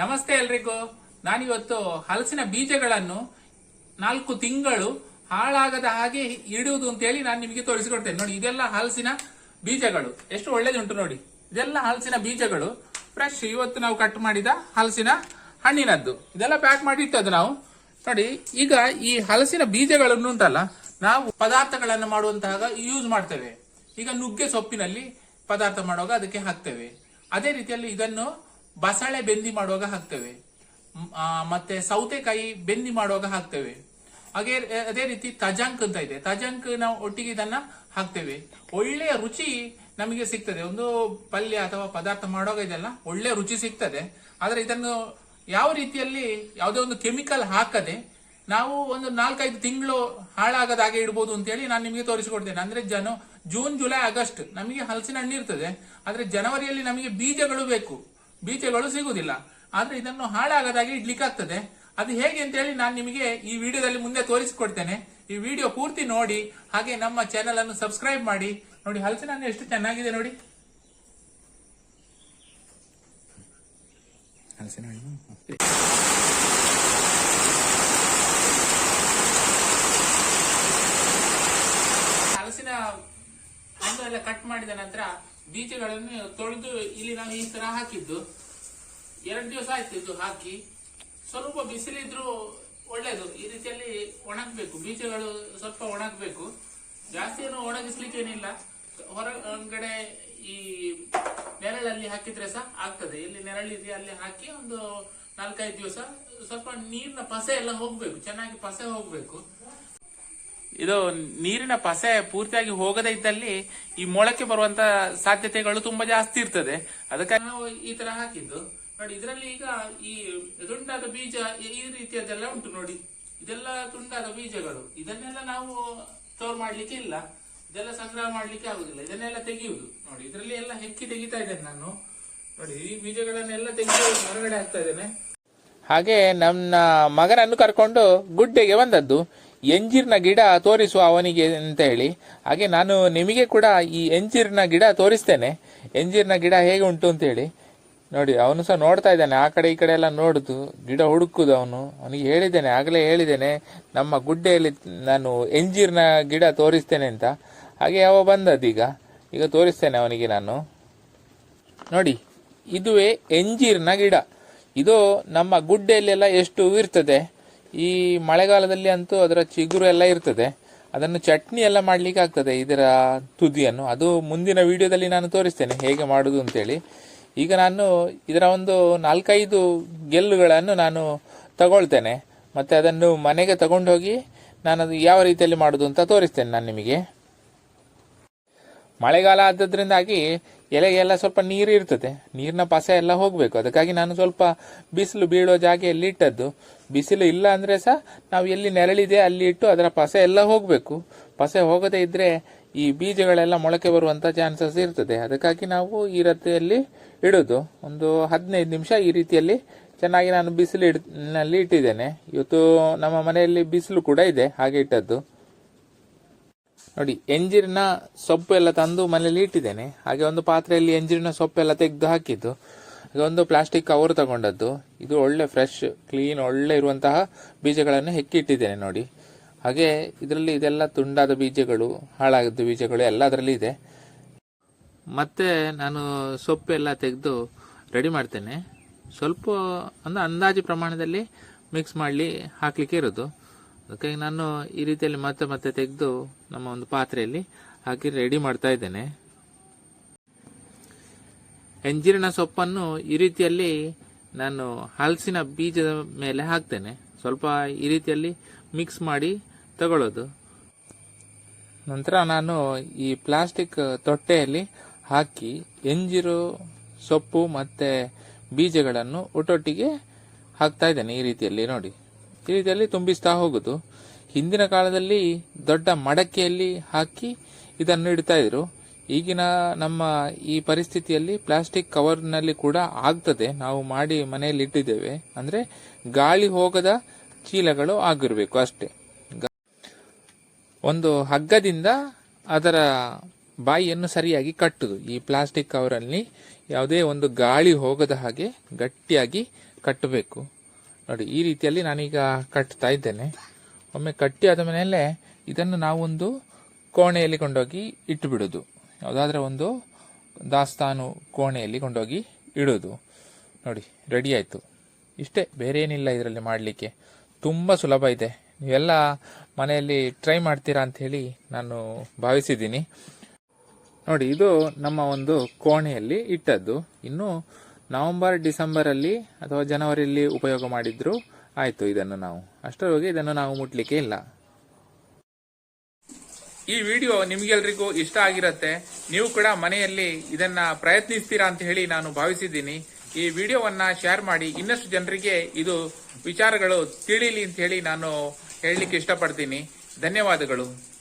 ನಮಸ್ತೆ ಎಲ್ರಿಗೂ. ನಾನಿವತ್ತು ಹಲಸಿನ ಬೀಜಗಳನ್ನು ನಾಲ್ಕು ತಿಂಗಳು ಹಾಳಾಗದ ಹಾಗೆ ಇಡುವುದು ಅಂತೇಳಿ ನಾನು ನಿಮಗೆ ತೋರಿಸಿಕೊಡ್ತೇನೆ. ನೋಡಿ, ಇದೆಲ್ಲ ಹಲಸಿನ ಬೀಜಗಳು. ಎಷ್ಟು ಒಳ್ಳೇದುಂಟು ನೋಡಿ. ಇದೆಲ್ಲ ಹಲಸಿನ ಬೀಜಗಳು. ಫ್ರೆಶ್ ಇವತ್ತು ನಾವು ಕಟ್ ಮಾಡಿದ ಹಲಸಿನ ಹಣ್ಣಿನದ್ದು. ಇದೆಲ್ಲ ಪ್ಯಾಕ್ ಮಾಡಿ ಇಟ್ಟದ್ದು ನಾವು. ನೋಡಿ, ಈಗ ಈ ಹಲಸಿನ ಬೀಜಗಳನ್ನು ಉಂಟಲ್ಲ, ನಾವು ಪದಾರ್ಥಗಳನ್ನು ಮಾಡುವಂತಹ ಯೂಸ್ ಮಾಡ್ತೇವೆ. ಈಗ ನುಗ್ಗೆ ಸೊಪ್ಪಿನಲ್ಲಿ ಪದಾರ್ಥ ಮಾಡುವಾಗ ಅದಕ್ಕೆ ಹಾಕ್ತೇವೆ. ಅದೇ ರೀತಿಯಲ್ಲಿ ಇದನ್ನು ಬಸಳೆ ಬೆಂದಿ ಮಾಡುವಾಗ ಹಾಕ್ತೇವೆ. ಮತ್ತೆ ಸೌತೆಕಾಯಿ ಬೆಂದಿ ಮಾಡುವಾಗ ಹಾಕ್ತೇವೆ. ಹಾಗೆ ಅದೇ ರೀತಿ ತಜಂಕ್ ಅಂತ ಇದೆ. ತಜಾಂಕ್ ನಾವು ಒಟ್ಟಿಗೆ ಇದನ್ನ ಹಾಕ್ತೇವೆ. ಒಳ್ಳೆಯ ರುಚಿ ನಮಗೆ ಸಿಗ್ತದೆ. ಒಂದು ಪಲ್ಯ ಅಥವಾ ಪದಾರ್ಥ ಮಾಡುವಾಗ ಇದೆಲ್ಲ ಒಳ್ಳೆ ರುಚಿ ಸಿಗ್ತದೆ. ಆದರೆ ಇದನ್ನು ಯಾವ ರೀತಿಯಲ್ಲಿ ಯಾವುದೇ ಒಂದು ಕೆಮಿಕಲ್ ಹಾಕದೆ ನಾವು ಒಂದು ನಾಲ್ಕೈದು ತಿಂಗಳು ಹಾಳಾಗದ ಹಾಗೆ ಇಡ್ಬೋದು ಅಂತೇಳಿ ನಾನು ನಿಮಗೆ ತೋರಿಸಿಕೊಡ್ತೇನೆ. ಅಂದ್ರೆ ಜನ, ಜೂನ್, ಜುಲೈ, ಆಗಸ್ಟ್ ನಮಗೆ ಹಲಸಿನ ಹಣ್ಣು ಇರ್ತದೆ. ಆದರೆ ಜನವರಿಯಲ್ಲಿ ನಮಗೆ ಬೀಜಗಳು ಬೇಕು. ಬೀಜಗಳು ಸಿಗುವುದಿಲ್ಲ. ಆದರೆ ಇದನ್ನು ಹಾಳಾಗದಾಗಿ ಇಡ್ಲಿಕ್ಕಾಗ್ತದೆ. ಅದು ಹೇಗೆ ಅಂತೇಳಿ ನಾನು ನಿಮಗೆ ಈ ವಿಡಿಯೋದಲ್ಲಿ ಮುಂದೆ ತೋರಿಸಿಕೊಡ್ತೇನೆ. ಈ ವಿಡಿಯೋ ಪೂರ್ತಿ ನೋಡಿ, ಹಾಗೆ ನಮ್ಮ ಚಾನೆಲ್ ಅನ್ನು ಸಬ್ಸ್ಕ್ರೈಬ್ ಮಾಡಿ. ನೋಡಿ, ಹಲಸಿನ ಎಷ್ಟು ಚೆನ್ನಾಗಿದೆ ನೋಡಿ. ಹಲಸಿನ ಹಣ್ಣು. ಹಲಸಿನ ಹಣ್ಣು ಎಲ್ಲ ಕಟ್ ಮಾಡಿದ ನಂತರ ಬೀಜಗಳನ್ನು ತೊಳೆದು ಇಲ್ಲಿ ನಾನು ಈ ತರ ಹಾಕಿದ್ದು. ಎರಡು ದಿವಸ ಆಯ್ತು ಇದು ಹಾಕಿ. ಸ್ವಲ್ಪ ಬಿಸಿಲಿದ್ರು ಒಳ್ಳೇದು. ಈ ರೀತಿಯಲ್ಲಿ ಒಣಗಬೇಕು. ಬೀಜಗಳು ಸ್ವಲ್ಪ ಒಣಗಬೇಕು. ಜಾಸ್ತಿ ಏನು ಒಣಗಿಸ್ಲಿಕ್ಕೆ ಏನಿಲ್ಲ. ಹೊರಗಡೆ ಈ ನೆರಳಲ್ಲಿ ಹಾಕಿದ್ರೆ ಸಹ ಆಗ್ತದೆ. ಇಲ್ಲಿ ನೆರಳಿದೆ, ಅಲ್ಲಿ ಹಾಕಿ ಒಂದು ನಾಲ್ಕೈದು ದಿವಸ ಸ್ವಲ್ಪ ನೀರಿನ ಪಸೆ ಎಲ್ಲ ಹೋಗ್ಬೇಕು. ಚೆನ್ನಾಗಿ ಪಸೆ ಹೋಗ್ಬೇಕು. ಇದು ನೀರಿನ ಪಸೆ ಪೂರ್ತಿಯಾಗಿ ಹೋಗದೇ ಇದ್ದಲ್ಲಿ ಈ ಮೊಳಕೆ ಬರುವಂತ ಸಾಧ್ಯತೆಗಳು ತುಂಬಾ ಜಾಸ್ತಿ ಇರ್ತದೆ. ಅದಕ್ಕಾಗಿ ನಾವು ಈ ತರ ಹಾಕಿದ್ದು. ನೋಡಿ, ಇದರಲ್ಲಿ ಈಗ ಈ ತುಂಡಾದ ಬೀಜ ಈ- ರೀತಿಯದೆಲ್ಲ ಉಂಟು ನೋಡಿ. ಇದೆಲ್ಲ ತುಂಡಾದ ಬೀಜಗಳು. ಇದನ್ನೆಲ್ಲ ನಾವು ಸ್ಟೋರ್ ಮಾಡ್ಲಿಕ್ಕೆ ಇಲ್ಲ. ಇದೆಲ್ಲ ಸಂಗ್ರಹ ಮಾಡ್ಲಿಕ್ಕೆ ಆಗುದಿಲ್ಲ. ಇದನ್ನೆಲ್ಲ ತೆಗೆಯುವುದು. ನೋಡಿ, ಇದರಲ್ಲಿ ಎಲ್ಲ ಹೆಕ್ಕಿ ತೆಗಿತಾ ಇದ್ದೇನೆ ನಾನು. ನೋಡಿ, ಈ ಬೀಜಗಳನ್ನೆಲ್ಲ ತೆಗೆದು ಹೊರಗಡೆ ಹಾಕ್ತಾ ಇದ್ದೇನೆ. ಹಾಗೆ ನಮ್ಮ ಮಗನನ್ನು ಕರ್ಕೊಂಡು ಗುಡ್ಡೆಗೆ ಬಂದದ್ದು. ಎಂಜಿರ್ನ ಗಿಡ ತೋರಿಸುವ ಅವನಿಗೆ ಅಂತ ಹೇಳಿ. ಹಾಗೆ ನಾನು ನಿಮಗೆ ಕೂಡ ಈ ಎಂಜಿರ್ನ ಗಿಡ ತೋರಿಸ್ತೇನೆ. ಎಂಜಿರ್ನ ಗಿಡ ಹೇಗೆ ಉಂಟು ಅಂತ ಹೇಳಿ. ನೋಡಿ, ಅವನು ಸಹ ನೋಡ್ತಾ ಇದ್ದಾನೆ. ಆ ಕಡೆ ಈ ಕಡೆ ಎಲ್ಲ ನೋಡುದು. ಗಿಡ ಹುಡುಕುದು ಅವನು. ಅವನಿಗೆ ಹೇಳಿದ್ದೇನೆ, ಆಗಲೇ ಹೇಳಿದ್ದೇನೆ, ನಮ್ಮ ಗುಡ್ಡೆಯಲ್ಲಿ ನಾನು ಎಂಜಿರ್ನ ಗಿಡ ತೋರಿಸ್ತೇನೆ ಅಂತ. ಹಾಗೆ ಯಾವ ಬಂದದ್ದು ಈಗ? ಈಗ ತೋರಿಸ್ತೇನೆ ಅವನಿಗೆ ನಾನು. ನೋಡಿ, ಇದುವೇ ಎಂಜೀರ್ನ ಗಿಡ. ಇದು ನಮ್ಮ ಗುಡ್ಡೆಯಲ್ಲೆಲ್ಲ ಎಷ್ಟು ಇರ್ತದೆ ಈ ಮಳೆಗಾಲದಲ್ಲಿ ಅಂತೂ ಅದರ ಚಿಗುರು ಎಲ್ಲ ಇರ್ತದೆ. ಅದನ್ನು ಚಟ್ನಿ ಎಲ್ಲ ಮಾಡಲಿಕ್ಕೆ ಆಗ್ತದೆ ಇದರ ತುದಿಯನ್ನು. ಅದು ಮುಂದಿನ ವಿಡಿಯೋದಲ್ಲಿ ನಾನು ತೋರಿಸ್ತೇನೆ ಹೇಗೆ ಮಾಡುದು ಅಂತೇಳಿ. ಈಗ ನಾನು ಇದರ ಒಂದು ನಾಲ್ಕೈದು ಗೆಲ್ಲುಗಳನ್ನು ನಾನು ತಗೊಳ್ತೇನೆ. ಮತ್ತೆ ಅದನ್ನು ಮನೆಗೆ ತಗೊಂಡೋಗಿ ನಾನು ಅದು ಯಾವ ರೀತಿಯಲ್ಲಿ ಮಾಡೋದು ಅಂತ ತೋರಿಸ್ತೇನೆ ನಾನು ನಿಮಗೆ. ಮಳೆಗಾಲ ಆದ್ದರಿಂದಾಗಿ ಎಲೆಗೆಲ್ಲ ಸ್ವಲ್ಪ ನೀರು ಇರ್ತದೆ. ನೀರಿನ ಪಸ ಎಲ್ಲ ಹೋಗಬೇಕು. ಅದಕ್ಕಾಗಿ ನಾನು ಸ್ವಲ್ಪ ಬಿಸಿಲು ಬೀಳೋ ಜಾಗೆಯಲ್ಲಿ ಇಟ್ಟದ್ದು. ಬಿಸಿಲು ಇಲ್ಲ ಅಂದರೆ ಸಹ ನಾವು ಎಲ್ಲಿ ನೆರಳಿದೆ ಅಲ್ಲಿ ಇಟ್ಟು ಅದರ ಪಸೆ ಎಲ್ಲ ಹೋಗಬೇಕು. ಪಸೆ ಹೋಗದೇ ಇದ್ದರೆ ಈ ಬೀಜಗಳೆಲ್ಲ ಮೊಳಕೆ ಬರುವಂಥ ಚಾನ್ಸಸ್ ಇರ್ತದೆ. ಅದಕ್ಕಾಗಿ ನಾವು ಈ ರೀತಿಯಲ್ಲಿ ಇಡೋದು. ಒಂದು ಹದಿನೈದು ನಿಮಿಷ ಈ ರೀತಿಯಲ್ಲಿ ಚೆನ್ನಾಗಿ ನಾನು ಬಿಸಿಲು ಇಡ್ ಇಟ್ಟಿದ್ದೇನೆ. ಇವತ್ತು ನಮ್ಮ ಮನೆಯಲ್ಲಿ ಬಿಸಿಲು ಕೂಡ ಇದೆ ಹಾಗೆ ಇಟ್ಟದ್ದು. ನೋಡಿ ಎಂಜಿರಿನ ಸೊಪ್ಪು ಎಲ್ಲ ತಂದು ಮನೆಯಲ್ಲಿ ಇಟ್ಟಿದ್ದೇನೆ. ಹಾಗೆ ಒಂದು ಪಾತ್ರೆಯಲ್ಲಿ ಎಂಜಿರಿನ ಸೊಪ್ಪೆಲ್ಲ ತೆಗೆದು ಹಾಕಿದ್ದು. ಹಾಗೆ ಒಂದು ಪ್ಲಾಸ್ಟಿಕ್ ಕವರ್ ತಗೊಂಡದ್ದು. ಇದು ಒಳ್ಳೆ ಫ್ರೆಶ್ ಕ್ಲೀನ್ ಒಳ್ಳೆ ಇರುವಂತಹ ಬೀಜಗಳನ್ನು ಹೆಕ್ಕಿ ಇಟ್ಟಿದ್ದೇನೆ ನೋಡಿ. ಹಾಗೆ ಇದರಲ್ಲಿ ಇದೆಲ್ಲ ತುಂಡಾದ ಬೀಜಗಳು ಹಾಳಾಗಿದ್ದ ಬೀಜಗಳು ಎಲ್ಲ ಅದರಲ್ಲಿ ಇದೆ. ಮತ್ತೆ ನಾನು ಸೊಪ್ಪೆಲ್ಲ ತೆಗೆದು ರೆಡಿ ಮಾಡ್ತೇನೆ. ಸ್ವಲ್ಪ ಒಂದು ಅಂದಾಜು ಪ್ರಮಾಣದಲ್ಲಿ ಮಿಕ್ಸ್ ಮಾಡಲಿ, ಹಾಕಲಿಕ್ಕೆ ಇರೋದು. ಅದಕ್ಕಾಗಿ ನಾನು ಈ ರೀತಿಯಲ್ಲಿ ಮತ್ತೆ ಮತ್ತೆ ತೆಗೆದು ನಮ್ಮ ಒಂದು ಪಾತ್ರೆಯಲ್ಲಿ ಹಾಕಿ ರೆಡಿ ಮಾಡ್ತಾ ಇದ್ದೇನೆ. ಎಂಜಿರಿನ ಸೊಪ್ಪನ್ನು ಈ ರೀತಿಯಲ್ಲಿ ನಾನು ಹಲಸಿನ ಬೀಜದ ಮೇಲೆ ಹಾಕ್ತೇನೆ. ಸ್ವಲ್ಪ ಈ ರೀತಿಯಲ್ಲಿ ಮಿಕ್ಸ್ ಮಾಡಿ ತಗೊಳ್ಳೋದು. ನಂತರ ನಾನು ಈ ಪ್ಲಾಸ್ಟಿಕ್ ತೊಟ್ಟೆಯಲ್ಲಿ ಹಾಕಿ ಎಂಜಿರು, ಸೊಪ್ಪು ಮತ್ತೆ ಬೀಜಗಳನ್ನು ಒಟ್ಟೊಟ್ಟಿಗೆ ಹಾಕ್ತಾ ಇದ್ದೇನೆ ಈ ರೀತಿಯಲ್ಲಿ ನೋಡಿ. ಈ ರೀತಿಯಲ್ಲಿ ತುಂಬಿಸ್ತಾ ಹೋಗುದು. ಹಿಂದಿನ ಕಾಲದಲ್ಲಿ ದೊಡ್ಡ ಮಡಕೆಯಲ್ಲಿ ಹಾಕಿ ಇದನ್ನು ಇಡ್ತಾ ಇದ್ರು. ಈಗಿನ ನಮ್ಮ ಈ ಪರಿಸ್ಥಿತಿಯಲ್ಲಿ ಪ್ಲಾಸ್ಟಿಕ್ ಕವರ್ನಲ್ಲಿ ಕೂಡ ಆಗ್ತದೆ. ನಾವು ಮಾಡಿ ಮನೆಯಲ್ಲಿ ಇಟ್ಟಿದ್ದೇವೆ. ಅಂದ್ರೆ ಗಾಳಿ ಹೋಗದ ಚೀಲಗಳು ಆಗಿರಬೇಕು ಅಷ್ಟೇ. ಒಂದು ಹಗ್ಗದಿಂದ ಅದರ ಬಾಯಿಯನ್ನು ಸರಿಯಾಗಿ ಕಟ್ಟುದು. ಈ ಪ್ಲಾಸ್ಟಿಕ್ ಕವರಲ್ಲಿ ಯಾವುದೇ ಒಂದು ಗಾಳಿ ಹೋಗದ ಹಾಗೆ ಗಟ್ಟಿಯಾಗಿ ಕಟ್ಟಬೇಕು. ನೋಡಿ, ಈ ರೀತಿಯಲ್ಲಿ ನಾನೀಗ ಕಟ್ತಾ ಇದ್ದೇನೆ. ಒಮ್ಮೆ ಕಟ್ಟಿ ಆದ ಮೇಲೆ ಇದನ್ನು ನಾವೊಂದು ಕೋಣೆಯಲ್ಲಿ ಕೊಂಡೋಗಿ ಇಟ್ಟು ಬಿಡೋದು ಯಾವುದಾದ್ರೆ ಒಂದು ದಾಸ್ತಾನು ಕೋಣೆಯಲ್ಲಿ ಕೊಂಡೋಗಿ ಇಡೋದು. ನೋಡಿ ರೆಡಿ ಆಯಿತು. ಇಷ್ಟೇ ಬೇರೆ ಏನಿಲ್ಲ ಇದರಲ್ಲಿ ಮಾಡಲಿಕ್ಕೆ. ತುಂಬ ಸುಲಭ ಇದೆ. ನೀವೆಲ್ಲ ಮನೆಯಲ್ಲಿ ಟ್ರೈ ಮಾಡ್ತೀರಾ ಅಂತ ಹೇಳಿ ನಾನು ಭಾವಿಸಿದ್ದೀನಿ. ನೋಡಿ, ಇದು ನಮ್ಮ ಒಂದು ಕೋಣೆಯಲ್ಲಿ ಇಟ್ಟದ್ದು. ಇನ್ನು ನವೆಂಬರ್, ಡಿಸೆಂಬರಲ್ಲಿ ಅಥವಾ ಜನವರಿಯಲ್ಲಿ ಉಪಯೋಗ ಮಾಡಿದ್ರು. ಆಯಿತು, ಇದನ್ನು ನಾವು. ಅಷ್ಟರವರೆಗೆ ಇದನ್ನು ನಾವು ಮುಟ್ಲಿಕ್ಕೆ ಇಲ್ಲ. ಈ ವಿಡಿಯೋ ನಿಮ್ಗೆಲ್ರಿಗೂ ಇಷ್ಟ ಆಗಿರತ್ತೆ, ನೀವು ಕೂಡ ಮನೆಯಲ್ಲಿ ಇದನ್ನ ಪ್ರಯತ್ನಿಸ್ತೀರಾ ಅಂತ ಹೇಳಿ ನಾನು ಭಾವಿಸಿದ್ದೀನಿ. ಈ ವಿಡಿಯೋವನ್ನ ಶೇರ್ ಮಾಡಿ. ಇನ್ನಷ್ಟು ಜನರಿಗೆ ಇದು ವಿಚಾರಗಳು ತಿಳಿಲಿ ಅಂತ ಹೇಳಿ ನಾನು ಹೇಳಲಿಕ್ಕೆ ಇಷ್ಟಪಡ್ತೀನಿ. ಧನ್ಯವಾದಗಳು.